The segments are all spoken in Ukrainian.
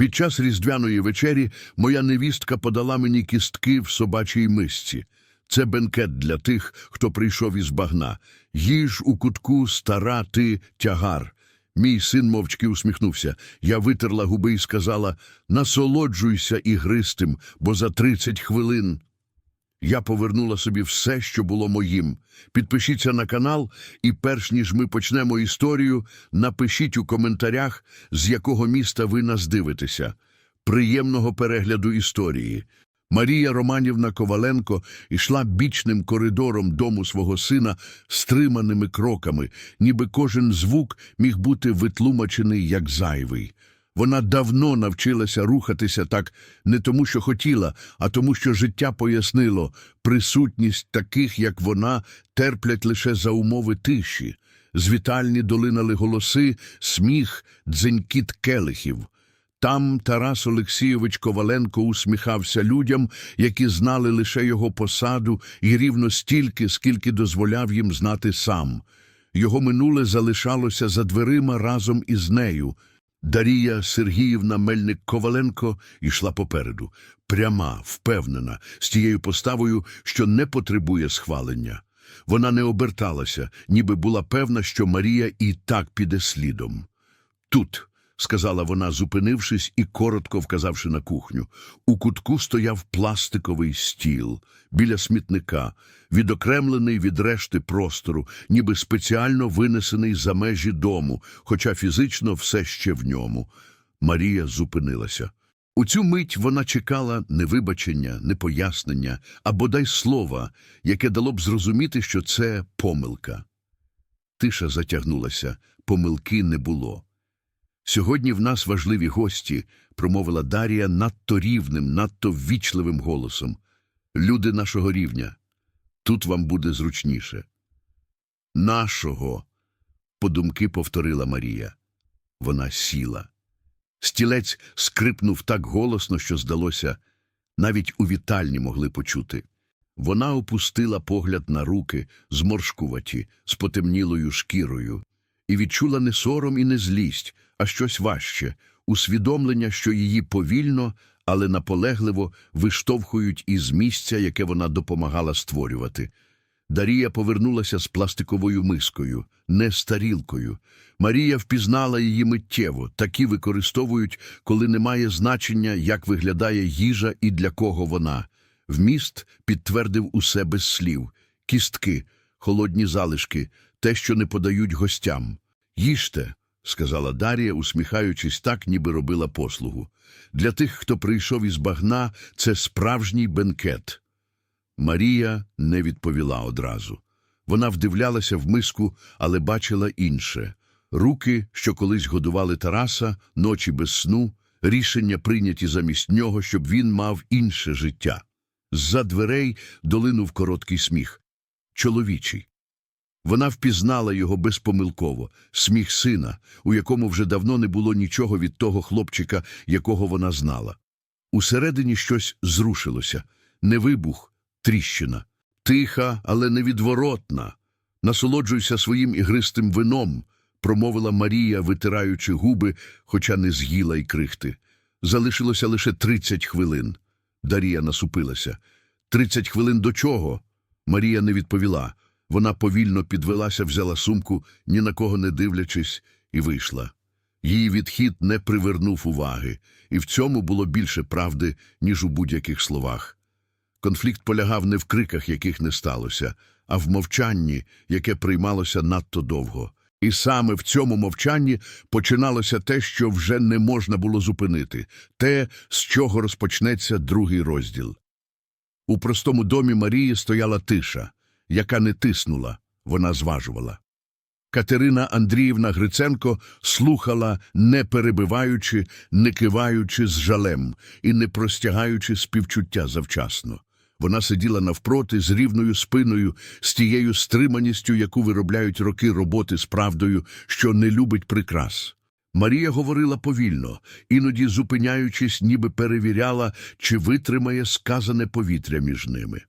Під час різдвяної вечері моя невістка подала мені кістки в собачій мисці. Це бенкет для тих, хто прийшов із багна. Їж у кутку стара ти тягар. Мій син мовчки усміхнувся. Я витерла губи і сказала насолоджуйся ігристим, бо за тридцять хвилин. Я повернула собі все, що було моїм. Підпишіться на канал, і перш ніж ми почнемо історію, напишіть у коментарях, з якого міста ви нас дивитеся. Приємного перегляду історії. Марія Романівна Коваленко йшла бічним коридором дому свого сина стриманими кроками, ніби кожен звук міг бути витлумачений як зайвий. Вона давно навчилася рухатися так не тому, що хотіла, а тому, що життя пояснило, присутність таких, як вона, терплять лише за умови тиші. З вітальні долинали голоси, сміх, дзенькіт келихів. Там Тарас Олексійович Коваленко усміхався людям, які знали лише його посаду і рівно стільки, скільки дозволяв їм знати сам. Його минуле залишалося за дверима разом із нею. Дарія Сергіївна Мельник Коваленко йшла попереду, пряма, впевнена, з тією поставою, що не потребує схвалення. Вона не оберталася, ніби була певна, що Марія і так піде слідом. Тут, сказала вона, зупинившись і коротко вказавши на кухню, у кутку стояв пластиковий стіл біля смітника, відокремлений від решти простору, ніби спеціально винесений за межі дому, хоча фізично все ще в ньому. Марія зупинилася. У цю мить вона чекала не вибачення, не пояснення, а бодай слова, яке дало б зрозуміти, що це помилка. Тиша затягнулася, помилки не було. Сьогодні в нас важливі гості, промовила Дарія надто рівним, надто ввічливим голосом. Люди нашого рівня. Тут вам буде зручніше. Нашого, подумки повторила Марія. Вона сіла. Стілець скрипнув так голосно, що здалося, навіть у вітальні могли почути. Вона опустила погляд на руки, зморшкуваті, з потемнілою шкірою, і відчула не сором і не злість, а щось важче усвідомлення, що її повільно, але наполегливо виштовхують із місця, яке вона допомагала створювати. Дарія повернулася з пластиковою мискою, не з тарілкою. Марія впізнала її миттєво, такі використовують, коли немає значення, як виглядає їжа і для кого вона. Вміст підтвердив усе без слів кістки, холодні залишки, те, що не подають гостям. Їжте, сказала Дарія, усміхаючись так, ніби робила послугу. Для тих, хто прийшов із багна, це справжній бенкет. Марія не відповіла одразу. Вона вдивлялася в миску, але бачила інше. Руки, що колись годували Тараса, ночі без сну, рішення прийняті замість нього, щоб він мав інше життя. З-за дверей долинув короткий сміх. Чоловічий. Вона впізнала його безпомилково, сміх сина, у якому вже давно не було нічого від того хлопчика, якого вона знала. Усередині щось зрушилося. Не вибух, тріщина. Тиха, але невідворотна. Насолоджуйся своїм ігристим вином, промовила Марія, витираючи губи, хоча не з'їла й крихти. Залишилося лише тридцять хвилин. Дарія насупилася. Тридцять хвилин до чого? Марія не відповіла. Вона повільно підвелася, взяла сумку, ні на кого не дивлячись, і вийшла. Її відхід не привернув уваги, і в цьому було більше правди, ніж у будь-яких словах. Конфлікт полягав не в криках, яких не сталося, а в мовчанні, яке приймалося надто довго. І саме в цьому мовчанні починалося те, що вже не можна було зупинити, те, з чого розпочнеться другий розділ. У простому домі Марії стояла тиша, яка не тиснула, вона зважувала. Катерина Андріївна Гриценко слухала, не перебиваючи, не киваючи з жалем і не простягаючи співчуття завчасно. Вона сиділа навпроти з рівною спиною, з тією стриманістю, яку виробляють роки роботи з правдою, що не любить прикрас. Марія говорила повільно, іноді зупиняючись, ніби перевіряла, чи витримає сказане повітря між ними.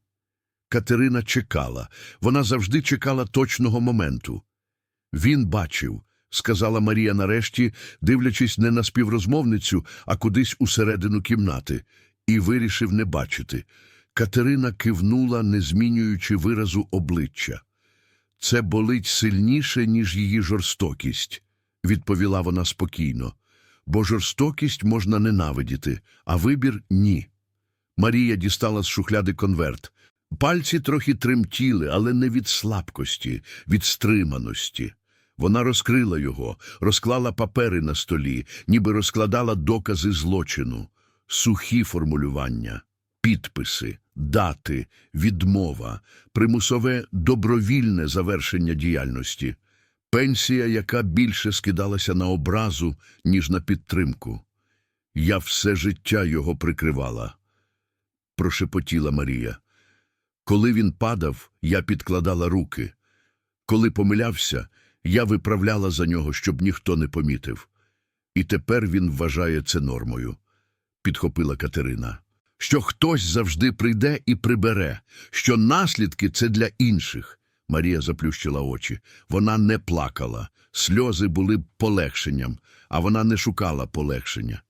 Катерина чекала, вона завжди чекала точного моменту. Він бачив, сказала Марія нарешті, дивлячись не на співрозмовницю, а кудись усередину кімнати, і вирішив не бачити. Катерина кивнула, не змінюючи виразу обличчя. Це болить сильніше, ніж її жорстокість, відповіла вона спокійно. Бо жорстокість можна ненавидіти, а вибір ні. Марія дістала з шухляди конверт. Пальці трохи тремтіли, але не від слабкості, від стриманості. Вона розкрила його, розклала папери на столі, ніби розкладала докази злочину, сухі формулювання, підписи, дати, відмова, примусове добровільне завершення діяльності, пенсія, яка більше скидалася на образу, ніж на підтримку. Я все життя його прикривала, прошепотіла Марія. Коли він падав, я підкладала руки. Коли помилявся, я виправляла за нього, щоб ніхто не помітив. І тепер він вважає це нормою, підхопила Катерина. Що хтось завжди прийде і прибере, що наслідки це для інших. Марія заплющила очі. Вона не плакала. Сльози були полегшенням, а вона не шукала полегшення.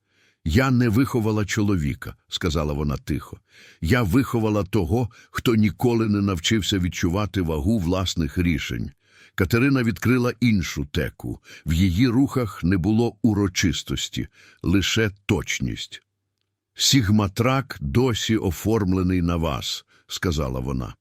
Я не виховала чоловіка, сказала вона тихо. Я виховала того, хто ніколи не навчився відчувати вагу власних рішень. Катерина відкрила іншу теку. В її рухах не було урочистості, лише точність. Сігматрак досі оформлений на вас, сказала вона.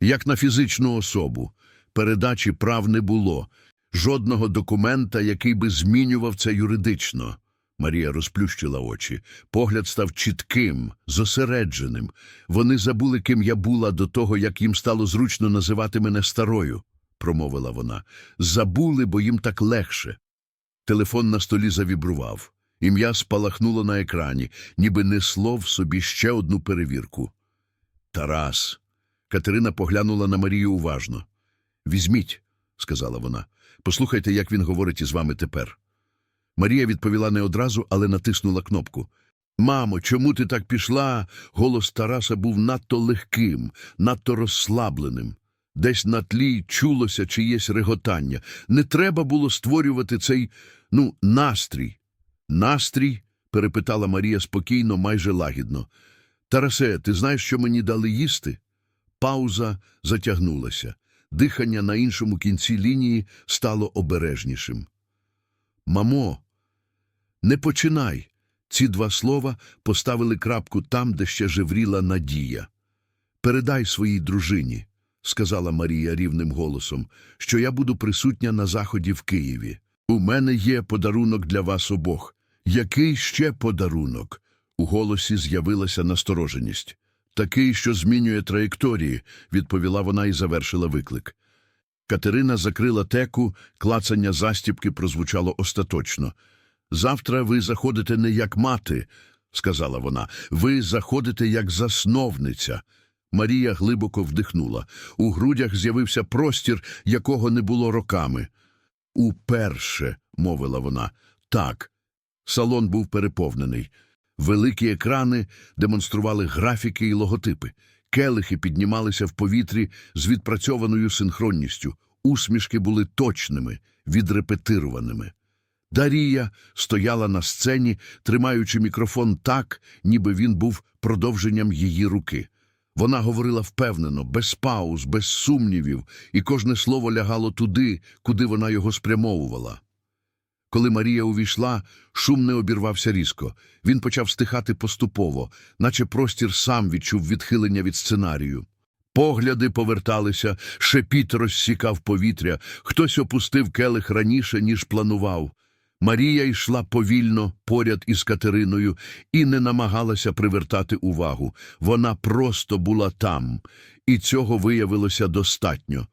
Як на фізичну особу. Передачі прав не було, жодного документа, який би змінював це юридично. Марія розплющила очі. Погляд став чітким, зосередженим. Вони забули, ким я була до того, як їм стало зручно називати мене старою, промовила вона. Забули, бо їм так легше. Телефон на столі завібрував. Ім'я спалахнуло на екрані, ніби несло в собі ще одну перевірку. Тарас. Катерина поглянула на Марію уважно. Візьміть, сказала вона. Послухайте, як він говорить із вами тепер. Марія відповіла не одразу, але натиснула кнопку. Мамо, чому ти так пішла? Голос Тараса був надто легким, надто розслабленим. Десь на тлі чулося чиєсь реготання. Не треба було створювати цей, ну, настрій. Настрій? перепитала Марія спокійно, майже лагідно. Тарасе, ти знаєш, що мені дали їсти? Пауза затягнулася. Дихання на іншому кінці лінії стало обережнішим. Мамо, не починай. Ці два слова поставили крапку там, де ще жевріла надія. Передай своїй дружині, сказала Марія рівним голосом, що я буду присутня на заході в Києві. У мене є подарунок для вас обох. Який ще подарунок? У голосі з'явилася настороженість. Такий, що змінює траєкторії, відповіла вона і завершила виклик. Катерина закрила теку, клацання застіпки прозвучало остаточно. Завтра ви заходите не як мати, сказала вона, ви заходите як засновниця. Марія глибоко вдихнула. У грудях з'явився простір, якого не було роками. Уперше, мовила вона. Так. Салон був переповнений. Великі екрани демонстрували графіки і логотипи. Келихи піднімалися в повітрі з відпрацьованою синхронністю. Усмішки були точними, відрепетированими. Дарія стояла на сцені, тримаючи мікрофон так, ніби він був продовженням її руки. Вона говорила впевнено, без пауз, без сумнівів, і кожне слово лягало туди, куди вона його спрямовувала. Коли Марія увійшла, шум не обірвався різко. Він почав стихати поступово, наче простір сам відчув відхилення від сценарію. Погляди поверталися, шепіт розсікав повітря, хтось опустив келих раніше, ніж планував. Марія йшла повільно поряд із Катериною і не намагалася привертати увагу. Вона просто була там, і цього виявилося достатньо.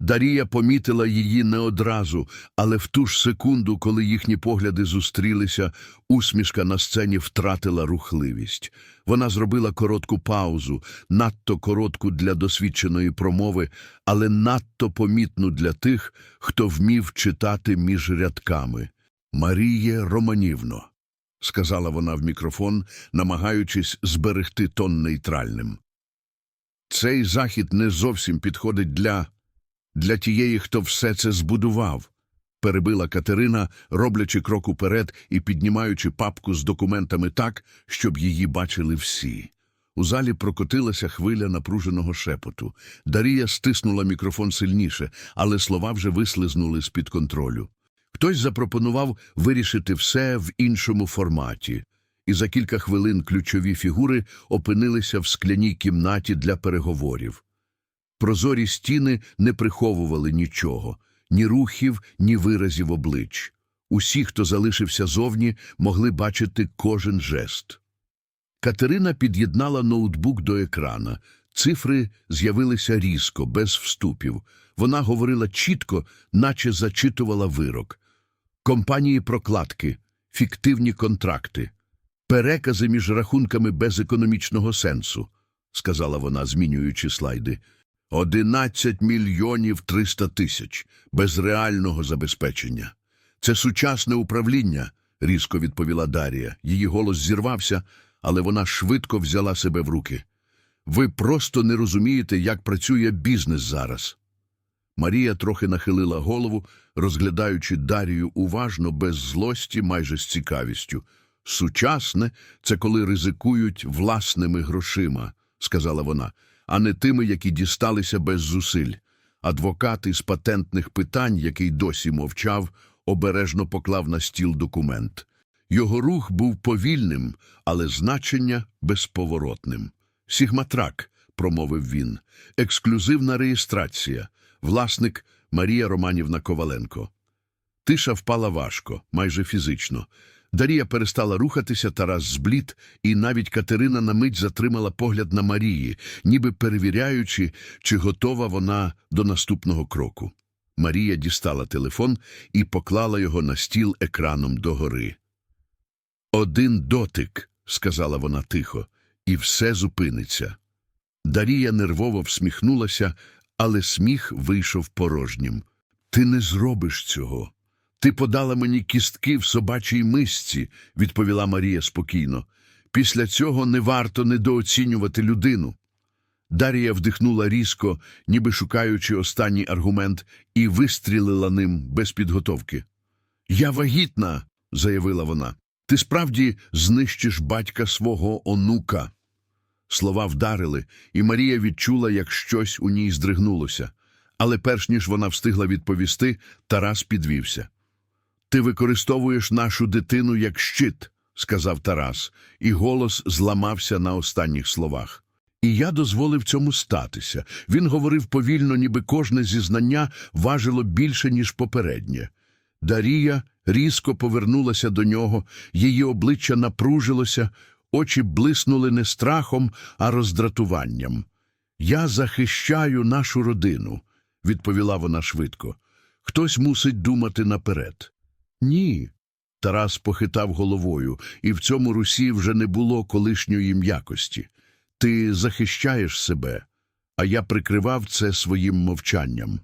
Дарія помітила її не одразу, але в ту ж секунду, коли їхні погляди зустрілися, усмішка на сцені втратила рухливість. Вона зробила коротку паузу, надто коротку для досвідченої промови, але надто помітну для тих, хто вмів читати між рядками. Маріє Романівно, сказала вона в мікрофон, намагаючись зберегти тон нейтральним. Цей захід не зовсім підходить для для тієї, хто все це збудував. перебила Катерина, роблячи крок уперед і піднімаючи папку з документами так, щоб її бачили всі. У залі прокотилася хвиля напруженого шепоту. Дарія стиснула мікрофон сильніше, але слова вже вислизнули з-під контролю. Хтось запропонував вирішити все в іншому форматі, і за кілька хвилин ключові фігури опинилися в скляній кімнаті для переговорів. Прозорі стіни не приховували нічого, ні рухів, ні виразів облич. Усі, хто залишився зовні, могли бачити кожен жест. Катерина під'єднала ноутбук до екрана. Цифри з'явилися різко, без вступів. Вона говорила чітко, наче зачитувала вирок. Компанії прокладки, фіктивні контракти, перекази між рахунками без економічного сенсу, сказала вона, змінюючи слайди. Одинадцять мільйонів триста тисяч без реального забезпечення. Це сучасне управління, різко відповіла Дарія. Її голос зірвався, але вона швидко взяла себе в руки. Ви просто не розумієте, як працює бізнес зараз. Марія трохи нахилила голову, розглядаючи Дарію уважно, без злості, майже з цікавістю. Сучасне це коли ризикують власними грошима, сказала вона, а не тими, які дісталися без зусиль. Адвокат із патентних питань, який досі мовчав, обережно поклав на стіл документ. Його рух був повільним, але значення безповоротним. Сігматрак, промовив він, ексклюзивна реєстрація, власник Марія Романівна Коваленко. Тиша впала важко, майже фізично. Дарія перестала рухатися, Тарас зблід, і навіть Катерина на мить затримала погляд на Марії, ніби перевіряючи, чи готова вона до наступного кроку. Марія дістала телефон і поклала його на стіл екраном догори. Один дотик, сказала вона тихо, і все зупиниться. Дарія нервово всміхнулася, але сміх вийшов порожнім. Ти не зробиш цього. Ти подала мені кістки в собачій мисці, відповіла Марія спокійно. Після цього не варто недооцінювати людину. Дарія вдихнула різко, ніби шукаючи останній аргумент, і вистрілила ним без підготовки. Я вагітна, заявила вона. Ти справді знищиш батька свого онука. Слова вдарили, і Марія відчула, як щось у ній здригнулося. Але перш ніж вона встигла відповісти, Тарас підвівся. Ти використовуєш нашу дитину як щит, сказав Тарас, і голос зламався на останніх словах. І я дозволив цьому статися. Він говорив повільно, ніби кожне зізнання важило більше, ніж попереднє. Дарія різко повернулася до нього, її обличчя напружилося, очі блиснули не страхом, а роздратуванням. Я захищаю нашу родину, відповіла вона швидко. Хтось мусить думати наперед. Ні. Тарас похитав головою, і в цьому русі вже не було колишньої м'якості. Ти захищаєш себе, а я прикривав це своїм мовчанням.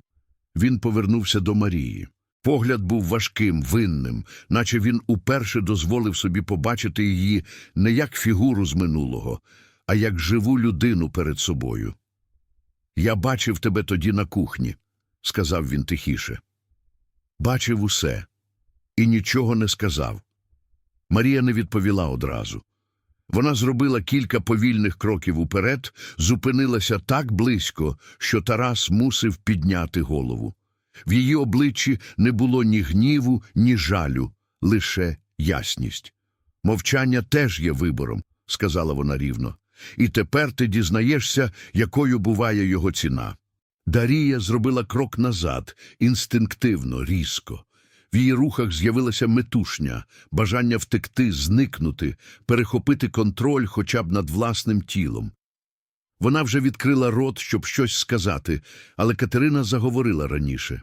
Він повернувся до Марії. Погляд був важким, винним, наче він уперше дозволив собі побачити її не як фігуру з минулого, а як живу людину перед собою. Я бачив тебе тоді на кухні, сказав він тихіше. Бачив усе і нічого не сказав. Марія не відповіла одразу. Вона зробила кілька повільних кроків уперед, зупинилася так близько, що Тарас мусив підняти голову. В її обличчі не було ні гніву, ні жалю, лише ясність. Мовчання теж є вибором, сказала вона рівно. І тепер ти дізнаєшся, якою буває його ціна. Дарія зробила крок назад, інстинктивно, різко. В її рухах з'явилася метушня, бажання втекти, зникнути, перехопити контроль хоча б над власним тілом. Вона вже відкрила рот, щоб щось сказати, але Катерина заговорила раніше.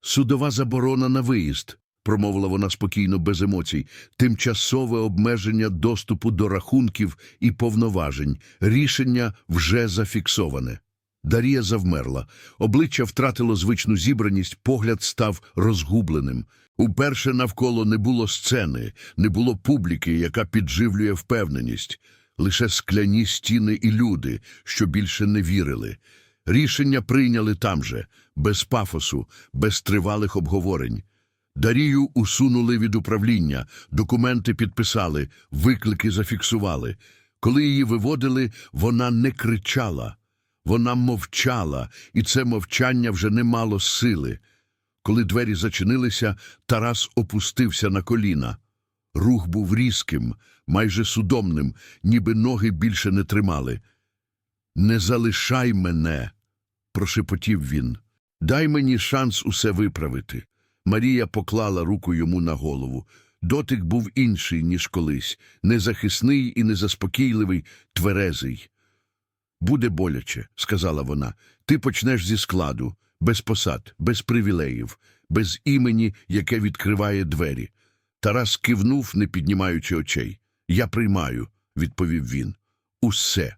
Судова заборона на виїзд, промовила вона спокійно, без емоцій, тимчасове обмеження доступу до рахунків і повноважень, рішення вже зафіксоване. Дарія завмерла, обличчя втратило звичну зібраність, погляд став розгубленим. Уперше навколо не було сцени, не було публіки, яка підживлює впевненість, лише скляні стіни і люди, що більше не вірили. Рішення прийняли там же, без пафосу, без тривалих обговорень. Дарію усунули від управління, документи підписали, виклики зафіксували. Коли її виводили, вона не кричала, вона мовчала, і це мовчання вже не мало сили. Коли двері зачинилися, Тарас опустився на коліна. Рух був різким, майже судомним, ніби ноги більше не тримали. Не залишай мене, прошепотів він. Дай мені шанс усе виправити. Марія поклала руку йому на голову. Дотик був інший, ніж колись, незахисний і незаспокійливий, тверезий. Буде боляче, сказала вона. Ти почнеш зі складу, без посад, без привілеїв, без імені, яке відкриває двері. Тарас кивнув, не піднімаючи очей. Я приймаю, відповів він. Усе.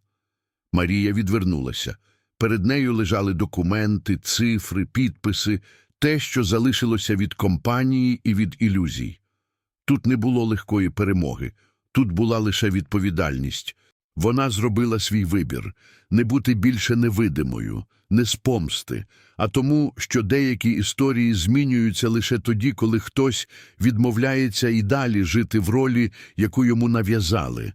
Марія відвернулася. Перед нею лежали документи, цифри, підписи, те, що залишилося від компанії і від ілюзій. Тут не було легкої перемоги, тут була лише відповідальність. Вона зробила свій вибір не бути більше невидимою, не з помсти, а тому, що деякі історії змінюються лише тоді, коли хтось відмовляється і далі жити в ролі, яку йому нав'язали.